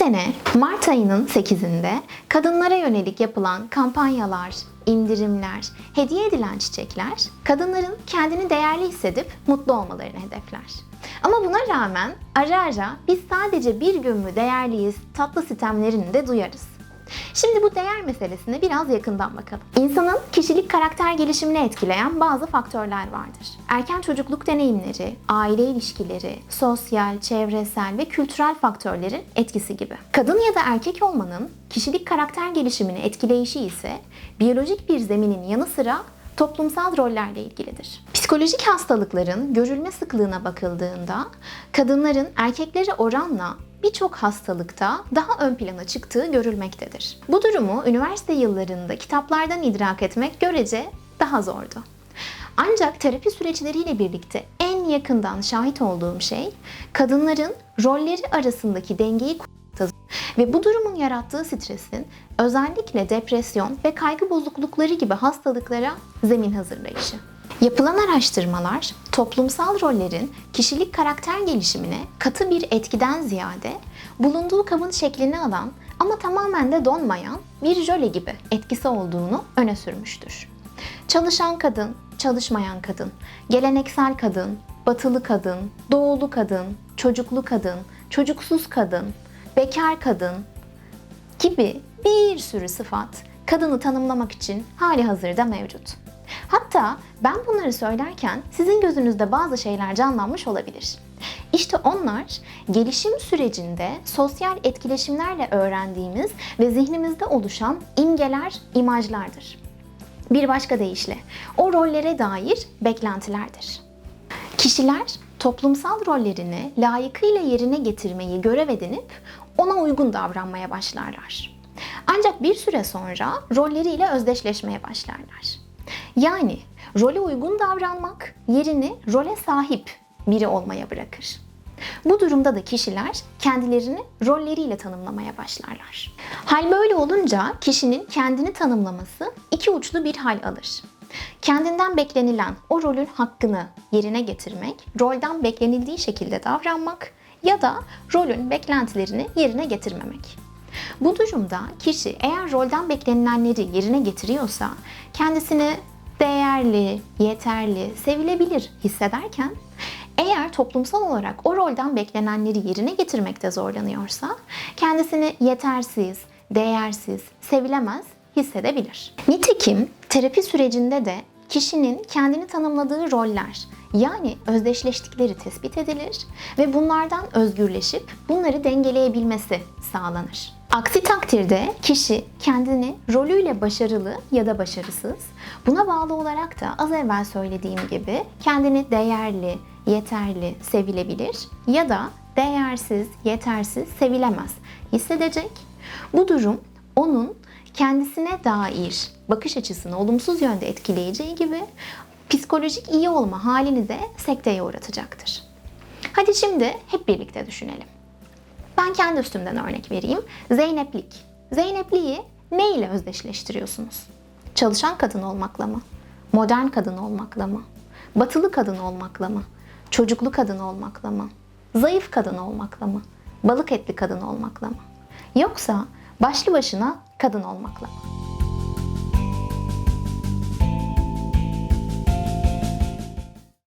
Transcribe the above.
sene Mart ayının 8'inde kadınlara yönelik yapılan kampanyalar, indirimler, hediye edilen çiçekler kadınların kendini değerli hissedip mutlu olmalarını hedefler. Ama buna rağmen ara ara biz sadece bir gün mü değerliyiz tatlı sitemlerini de duyarız. Şimdi bu değer meselesine biraz yakından bakalım. İnsanın kişilik karakter gelişimini etkileyen bazı faktörler vardır. Erken çocukluk deneyimleri, aile ilişkileri, sosyal, çevresel ve kültürel faktörlerin etkisi gibi. Kadın ya da erkek olmanın kişilik karakter gelişimini etkileyişi ise biyolojik bir zeminin yanı sıra toplumsal rollerle ilgilidir. Psikolojik hastalıkların görülme sıklığına bakıldığında kadınların erkeklere oranla birçok hastalıkta daha ön plana çıktığı görülmektedir. Bu durumu üniversite yıllarında kitaplardan idrak etmek görece daha zordu. Ancak terapi süreçleriyle birlikte en yakından şahit olduğum şey kadınların rolleri arasındaki dengeyi kurmaktadır ve bu durumun yarattığı stresin özellikle depresyon ve kaygı bozuklukları gibi hastalıklara zemin hazırlayışı. Yapılan araştırmalar toplumsal rollerin kişilik karakter gelişimine katı bir etkiden ziyade bulunduğu kabın şeklini alan ama tamamen de donmayan bir jöle gibi etkisi olduğunu öne sürmüştür. Çalışan kadın, çalışmayan kadın, geleneksel kadın, batılı kadın, doğulu kadın, çocuklu kadın, çocuksuz kadın, bekar kadın gibi bir sürü sıfat kadını tanımlamak için hali hazırda mevcut. Hatta ben bunları söylerken sizin gözünüzde bazı şeyler canlanmış olabilir. İşte onlar gelişim sürecinde sosyal etkileşimlerle öğrendiğimiz ve zihnimizde oluşan imgeler, imajlardır. Bir başka deyişle o rollere dair beklentilerdir. Kişiler toplumsal rollerini layıkıyla yerine getirmeyi görev edinip ona uygun davranmaya başlarlar. Ancak bir süre sonra rolleriyle özdeşleşmeye başlarlar. Yani role uygun davranmak yerini role sahip biri olmaya bırakır. Bu durumda da kişiler kendilerini rolleriyle tanımlamaya başlarlar. Hal böyle olunca kişinin kendini tanımlaması iki uçlu bir hal alır. Kendinden beklenilen o rolün hakkını yerine getirmek, rolden beklenildiği şekilde davranmak ya da rolün beklentilerini yerine getirmemek. Bu durumda kişi eğer rolden beklenilenleri yerine getiriyorsa kendisini değerli, yeterli, sevilebilir hissederken eğer toplumsal olarak o rolden beklenenleri yerine getirmekte zorlanıyorsa kendisini yetersiz, değersiz, sevilemez hissedebilir. Nitekim terapi sürecinde de kişinin kendini tanımladığı roller yani özdeşleştikleri tespit edilir ve bunlardan özgürleşip bunları dengeleyebilmesi sağlanır. Aksi takdirde kişi kendini rolüyle başarılı ya da başarısız, buna bağlı olarak da az evvel söylediğim gibi kendini değerli, yeterli, sevilebilir ya da değersiz, yetersiz, sevilemez hissedecek. Bu durum onun kendisine dair bakış açısını olumsuz yönde etkileyeceği gibi psikolojik iyi olma halini de sekteye uğratacaktır. Hadi şimdi hep birlikte düşünelim. Ben kendi üstümden örnek vereyim. Zeyneplik. Zeynepliği ne ile özdeşleştiriyorsunuz? Çalışan kadın olmakla mı? Modern kadın olmakla mı? Batılı kadın olmakla mı? Çocuklu kadın olmakla mı? Zayıf kadın olmakla mı? Balık etli kadın olmakla mı? Yoksa başlı başına kadın olmakla?